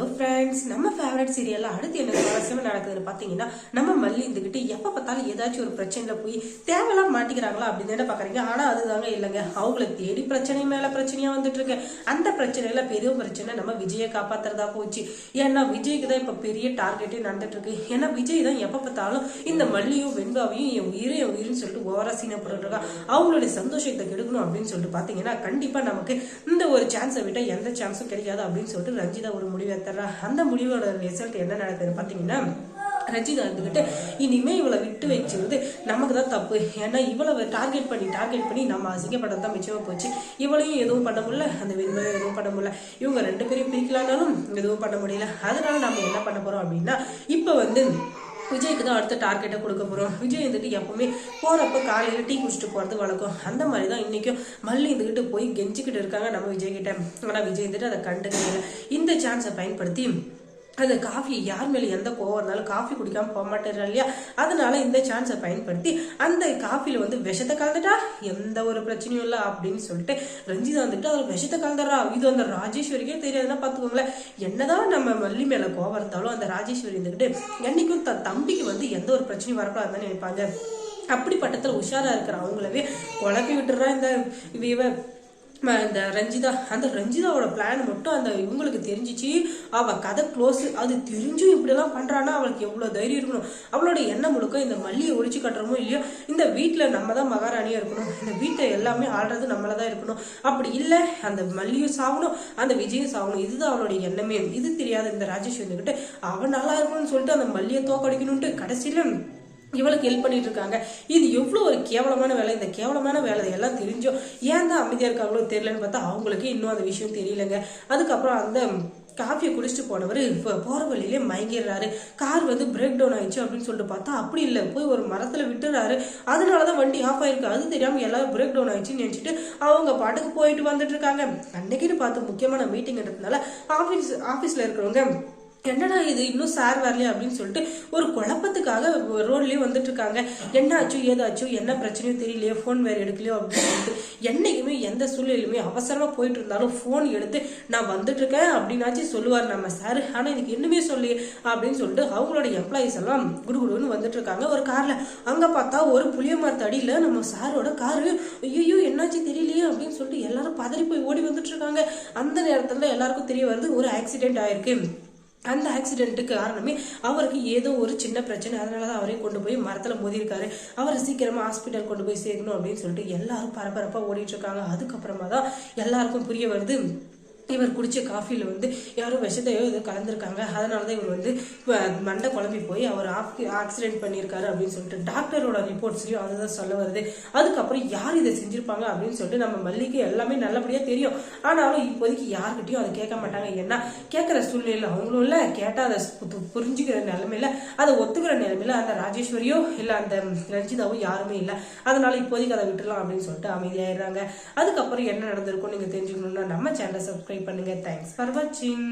Hello friends நம்ம favourite சீரியலில் அடுத்து என்ன சுவாரஸ்யமாக நடக்குதுன்னு பார்த்தீங்கன்னா நம்ம மல்லி இருந்துக்கிட்டு எப்போ பார்த்தாலும் ஏதாச்சும் ஒரு பிரச்சனையில் போய் தேவையெல்லாம் மாட்டிக்கிறாங்களா அப்படின்னு தானே பார்க்குறீங்க ஆனால் அதுதாங்க இல்லைங்க. அவங்கள தேடி பிரச்சனை மேலே பிரச்சனையாக வந்துட்டு இருக்கு அந்த பிரச்சனையில் பெரிய பிரச்சனை நம்ம விஜயை காப்பாத்துறதா போச்சு. ஏன்னா விஜய்க்கு தான் இப்போ பெரிய டார்கெட்டே நடந்துட்டு இருக்கு ஏன்னா விஜய் தான் எப்போ பார்த்தாலும் இந்த மல்லியும் வெண்பாவையும் என் உயிரை என் உயிர்னு சொல்லிட்டு ஓவரா சீனை அவங்களுடைய சந்தோஷத்தை கெடுக்கணும் அப்படின்னு சொல்லிட்டு பார்த்தீங்கன்னா கண்டிப்பாக நமக்கு இந்த ஒரு சான்ஸை விட்டால் எந்த சான்ஸும் கிடைக்காது அப்படின்னு சொல்லிட்டு ரஞ்சிதா ஒரு முடிவு எடுத்துறா அந்த முடிவோட ரிசல்ட் என்ன நடக்குதுன்னு பார்த்தீங்கன்னா ரஞ்சிதா இனிமேல் இனிமே இவளை விட்டு வச்சிருந்து நமக்கு தான் தப்பு. ஏன்னா இவளை டார்கெட் பண்ணி டார்கெட் பண்ணி நம்ம அசிங்கப்படம் தான் மிச்சமாக போச்சு. இவளையும் எதுவும் பண்ண முடியல. அந்த வெண்மையும் எதுவும் பண்ண முடியல. இவங்க ரெண்டு பேரும் பிரிக்கலானாலும் எதுவும் பண்ண முடியல. அதனால நம்ம என்ன பண்ண போறோம் அப்படின்னா இப்போ வந்து விஜய்க்கு தான் அடுத்த டார்கெட்டை கொடுக்க போகிறோம் விஜய் இருந்துட்டு எப்பவுமே போகிறப்ப காலையில் டீ குடிச்சிட்டு போகிறது வழக்கம். அந்த மாதிரி தான் இன்றைக்கும் மல்லி இருந்துக்கிட்டு போய் கெஞ்சிக்கிட்டு இருக்காங்க நம்ம விஜய் கிட்ட ஆனால் விஜய் இருந்துட்டு அதை கண்டுக்கல இந்த சான்ஸை பயன்படுத்தி அந்த காஃபி யார் மேலே எந்த கோவம் இருந்தாலும் காஃபி குடிக்காம போக மாட்டேறா இல்லையா? அதனால இந்த சான்ஸை பயன்படுத்தி அந்த காஃபியில் வந்து விஷத்தை கலந்துட்டா எந்த ஒரு பிரச்சனையும் இல்லை அப்படின்னு சொல்லிட்டு ரஞ்சிதா வந்துட்டு அதில் விஷத்தை கலந்துடுறா. இது அந்த ராஜேஸ்வரிக்கே தெரியாதுன்னா பார்த்துக்கோங்களேன். என்னதான் நம்ம மல்லி மேல கோவம் இருந்தாலும் அந்த ராஜேஸ்வரி இருந்துக்கிட்டு என்னைக்கும் தன் தம்பிக்கு வந்து எந்த ஒரு பிரச்சனையும் வரக்கூடாதுன்னு நினைப்பாங்க. அப்படிப்பட்டத்தில் உஷாரா இருக்கிற அவங்களவே குழப்பி விட்டுறா இந்த இவ. இந்த ரஞ்சிதா அந்த ரஞ்சிதாவோட பிளான் மட்டும் அந்த இவங்களுக்கு தெரிஞ்சிச்சு. அவ கதை க்ளோஸ் அது தெரிஞ்சும் இப்படிலாம் பண்றான்னா அவளுக்கு எவ்வளவு தைரியம் இருக்கணும்? அவளோட எண்ணம் முழுக்க இந்த மல்லியை ஒழிச்சு கட்டுறமோ இல்லையோ இந்த வீட்டுல நம்ம தான் மகாராணியா இருக்கணும். இந்த வீட்டை எல்லாமே ஆள்றது நம்மள தான் இருக்கணும். அப்படி இல்லை அந்த மல்லியும் சாகணும் அந்த விஜயும் சாகணும். இதுதான் அவளுடைய எண்ணமே. இது தெரியாத இந்த ராஜேஷ் வந்துகிட்டு அவன் நல்லா இருக்கணும்னு சொல்லிட்டு அந்த மல்லியை தோக்கடிக்கணும்ட்டு கடைசியில இவளுக்கு ஹெல்ப் பண்ணிட்டு இருக்காங்க. இது எவ்வளோ ஒரு கேவலமான வேலை? இந்த கேவலமான வேலை எல்லாம் தெரிஞ்சோ ஏன் தான் அமைதியாக இருக்காங்களோ தெரியலன்னு பார்த்தா அவங்களுக்கு இன்னும் அந்த விஷயம் தெரியலங்க. அதுக்கப்புறம் அந்த காஃபியை குடிச்சிட்டு போனவர் இப்போ போகிற வழியிலே மயங்கிடுறாரு. கார் வந்து பிரேக் டவுன் ஆயிடுச்சு அப்படின்னு சொல்லிட்டு பார்த்தா அப்படி இல்லை போய் ஒரு மரத்தில் விட்டுறாரு. அதனால தான் வண்டி ஆஃப் ஆயிருக்கு. அது தெரியாமல் எல்லாரும் பிரேக் டவுன் ஆயிடுச்சுன்னு நினச்சிட்டு அவங்க பாட்டுக்கு போயிட்டு வந்துட்டு இருக்காங்க. அன்னைக்குன்னு பார்த்து முக்கியமான மீட்டிங்ன்றதுனால ஆஃபீஸ் ஆஃபீஸில் இருக்கிறவங்க என்னடா இது? இன்னும் சார் வரலையா அப்படின்னு சொல்லிட்டு ஒரு குழப்பத்துக்காக ரோட்லேயே வந்துட்டு இருக்காங்க என்ன ஆச்சு என்ன பிரச்சனையோ தெரியலையோ ஃபோன் வேறு எடுக்கலையோ அப்படின்னு சொல்லிட்டு என்னைக்குமே எந்த சூழ்நிலையுமே அவசரமாக போயிட்டு இருந்தாலும் ஃபோன் எடுத்து நான் வந்துட்டு இருக்கேன் அப்படின்னாச்சும் சொல்லுவார் நம்ம சார். ஆனால் எனக்கு இன்னுமே சொல்லி அப்படின்னு சொல்லிட்டு அவங்களோட எம்ப்ளாயிஸ் எல்லாம் குடுகுடுன்னு வந்துட்டு இருக்காங்க ஒரு காரில். அங்கே பார்த்தா ஒரு புளிய மரத்தடியில நம்ம சாரோட காரு. ஐயோ என்னாச்சு தெரியலையே அப்படின்னு சொல்லிட்டு எல்லாரும் பதறி போய் ஓடி வந்துட்டு இருக்காங்க அந்த நேரத்தில் எல்லாருக்கும் தெரிய வருது ஒரு ஆக்சிடென்ட் ஆயிருக்கு. அந்த ஆக்சிடென்ட்டுக்கு காரணமே அவருக்கு ஏதோ ஒரு சின்ன பிரச்சனை. அதனால தான் அவரே கொண்டு போய் மரத்தில் மோதிருக்காரு அவரை சீக்கிரமாக ஹாஸ்பிட்டல் கொண்டு போய் சேர்க்கணும் அப்படின்னு சொல்லிட்டு எல்லாரும் பரபரப்பாக ஓடிட்டு இருக்காங்க. அதுக்கப்புறமா தான் எல்லாருக்கும் புரிய வருது இவர் குடிச்ச காஃபியில் வந்து யாரோ விஷத்தையோ ஏதோ கலந்துருக்காங்க. அதனால தான் இவர் வந்து மண்டை குழம்பி போய் அவர் ஆக்சிடென்ட் பண்ணியிருக்காரு அப்படின்னு சொல்லிட்டு டாக்டரோட ரிப்போர்ட்ஸ்லையும் அதுதான் சொல்ல வருது. அதுக்கப்புறம் யார் இதை செஞ்சிருப்பாங்க அப்படின்னு சொல்லிட்டு நம்ம மல்லிக்கு எல்லாமே நல்லபடியாக தெரியும். ஆனாலும் இப்போதைக்கு யார்கிட்டையும் அதை கேட்க மாட்டாங்க. ஏன்னா கேட்குற சூழ்நிலையில் அவங்களும் இல்லை கேட்டால் அதை புரிஞ்சுக்கிற நிலமையில அதை ஒத்துக்கிற நிலமையில அந்த ராஜேஸ்வரியோ இல்லை அந்த ரஞ்சிதாவோ யாருமே இல்லை. அதனால இப்போதைக்கு அதை விட்டுறலாம் அப்படின்னு சொல்லிட்டு அமைதியாயிடுறாங்க. அதுக்கப்புறம் என்ன நடந்திருக்கும் நீங்கள் தெரிஞ்சுக்கணும்னா நம்ம சேனலை சப்ஸ்கிரைப் பண்ணுங்க. தேங்க்ஸ் ஃபார் வாட்சிங்